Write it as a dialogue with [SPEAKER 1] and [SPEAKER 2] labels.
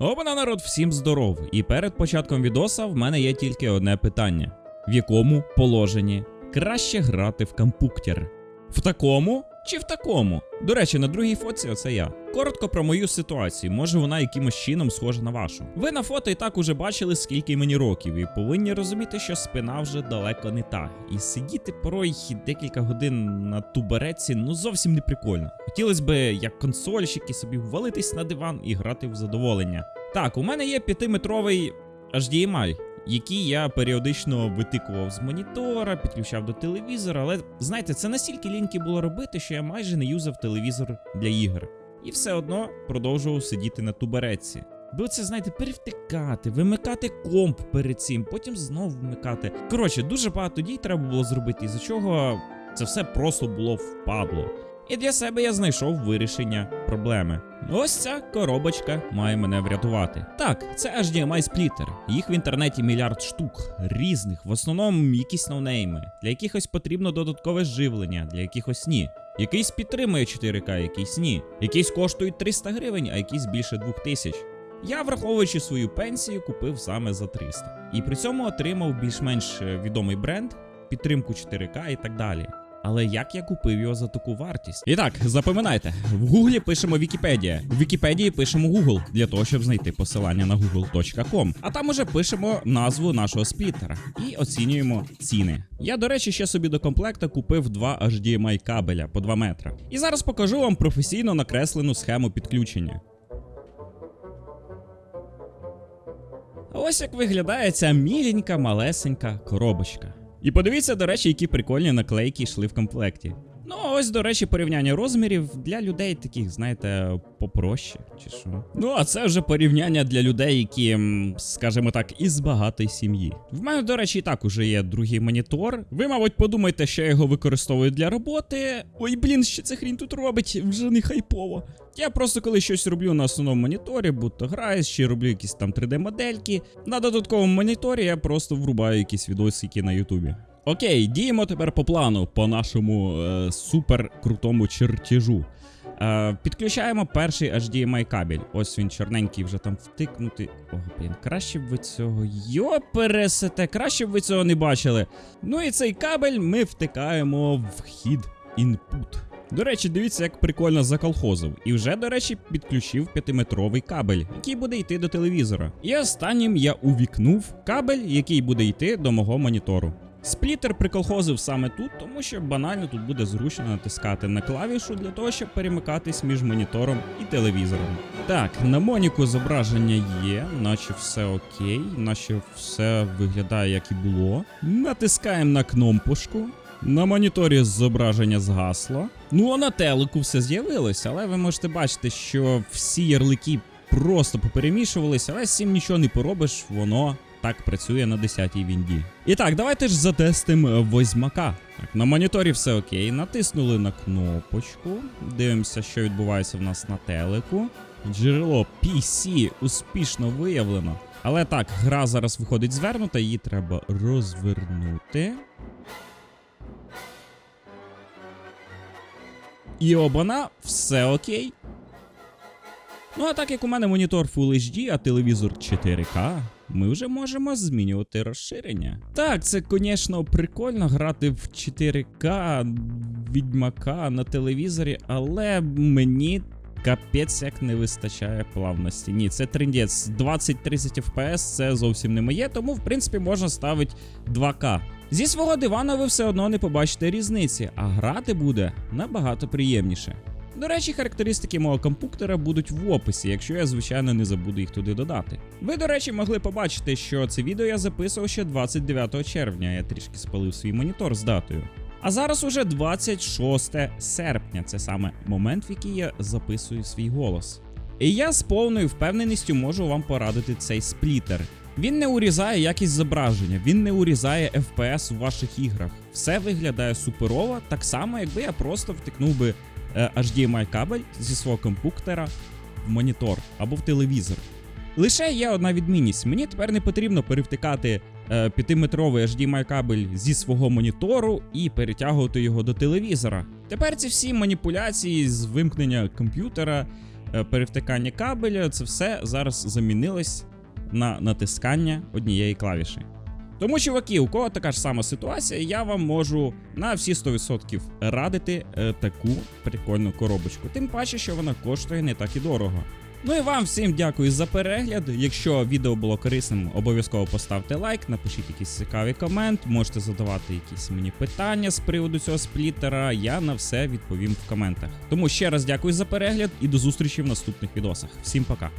[SPEAKER 1] Обана народ, всім здоров. І перед початком відоса в мене є тільки одне питання: в якому положенні краще грати в компуктер? В такому чи в такому? До речі, на другій фоці оце я. Коротко про мою ситуацію, може вона якимось чином схожа на вашу. Ви на фото і так уже бачили, скільки мені років, і повинні розуміти, що спина вже далеко не та. І сидіти порой декілька годин на тубереці ну зовсім не прикольно. Хотілося би, як консольщики, собі ввалитись на диван і грати в задоволення. Так, у мене є 5-метровий HDMI, який я періодично витикував з монітора, підключав до телевізора, але знаєте, це настільки ліньки було робити, що я майже не юзав телевізор для ігор. І все одно продовжував сидіти на тубереці. Це, знаєте, перевтикати, вимикати комп перед цим, потім знову вмикати. Коротше, дуже багато дій треба було зробити, із-за чого це все просто було впадло. І для себе я знайшов вирішення проблеми. Ось ця коробочка має мене врятувати. Так, це HDMI сплітер. Їх в інтернеті мільярд штук, різних, в основному якісь ноунейми. Для якихось потрібно додаткове живлення, для якихось ні. Якийсь підтримує 4К, якийсь ні. Якийсь коштують 300 гривень, а якийсь більше 2000. Я, враховуючи свою пенсію, купив саме за 300. І при цьому отримав більш-менш е, відомий бренд, підтримку 4К і так далі. Але як я купив його за таку вартість? І так, запам'ятайте, в Гуглі пишемо Вікіпедія, в Вікіпедії пишемо Google для того, щоб знайти посилання на google.com. А там уже пишемо назву нашого сплітера і оцінюємо ціни. Я, до речі, ще собі до комплекта купив два HDMI кабеля по 2 метра. І зараз покажу вам професійно накреслену схему підключення. Ось як виглядає ця міленька малесенька коробочка. І подивіться, до речі, які прикольні наклейки йшли в комплекті. Ну, ось, до речі, порівняння розмірів для людей таких, знаєте, попроще, чи що. Ну, а це вже порівняння для людей, які, скажімо так, із багатої сім'ї. В мене, до речі, і так уже є другий монітор. Ви, мабуть, подумаєте, що я його використовую для роботи. Ой, блін, що це хрінь тут робить, вже не хайпово. Я просто коли щось роблю на основному моніторі, будь-то граюсь, чи роблю якісь там 3D-модельки. На додатковому моніторі я просто врубаю якісь відосики на Ютубі. Окей, діємо тепер по плану, по нашому е, супер крутому чертежу. Е, підключаємо перший HDMI кабель. Ось він чорненький вже там втикнутий. О, блін, краще б ви цього. Йопересете, краще б ви цього не бачили. Ну і цей кабель ми втикаємо в вхід інпут. До речі, дивіться, як прикольно заколхозив. І вже, до речі, підключив 5-метровий кабель, який буде йти до телевізора. І останнім я увікнув кабель, який буде йти до мого монітору. Сплітер приколхозив саме тут, тому що банально тут буде зручно натискати на клавішу для того, щоб перемикатись між монітором і телевізором. Так, на Моніку зображення є, наче все окей, наче все виглядає як і було. Натискаємо на кнопочку. На моніторі зображення згасло. Ну а на телеку все з'явилося, але ви можете бачити, що всі ярлики просто поперемішувалися, але з цим нічого не поробиш, воно так працює на 10-й вінді. І так, давайте ж затестимо возьмака. Так, на моніторі все окей. Натиснули на кнопочку. Дивимося, що відбувається в нас на телеку. Джерело PC успішно виявлено. Але так, гра зараз виходить звернута, її треба розвернути. І обана, все окей. Ну, а так як у мене монітор Full HD, а телевізор 4К, ми вже можемо змінювати розширення. Так, це, звісно, прикольно грати в 4К відьмака на телевізорі, але мені капець як не вистачає плавності. Ні, це трендець. 20-30 FPS це зовсім не моє, тому в принципі можна ставити 2К. Зі свого дивана ви все одно не побачите різниці, а грати буде набагато приємніше. До речі, характеристики мого компуктера будуть в описі, якщо я, звичайно, не забуду їх туди додати. Ви, до речі, могли побачити, що це відео я записував ще 29 червня, я трішки спалив свій монітор з датою. А зараз уже 26 серпня, це саме момент, в який я записую свій голос. І я з повною впевненістю можу вам порадити цей сплітер. Він не урізає якість зображення, він не урізає FPS у ваших іграх. Все виглядає суперово, так само, якби я просто втикнув би HDMI кабель зі свого компуктера в монітор або в телевізор. Лише є одна відмінність. Мені тепер не потрібно перевтикати е, 5-метровий HDMI кабель зі свого монітору і перетягувати його до телевізора. Тепер ці всі маніпуляції з вимкнення комп'ютера е, перевтикання кабеля, це все зараз замінилось на натискання однієї клавіші. Тому, чуваки, у кого така ж сама ситуація, я вам можу на всі 100% радити е, таку прикольну коробочку. Тим паче, що вона коштує не так і дорого. Ну і вам всім дякую за перегляд. Якщо відео було корисним, обов'язково поставте лайк, напишіть якийсь цікавий комент, можете задавати якісь мені питання з приводу цього сплітера. Я на все відповім в коментах. Тому ще раз дякую за перегляд і до зустрічі в наступних відосах. Всім пока.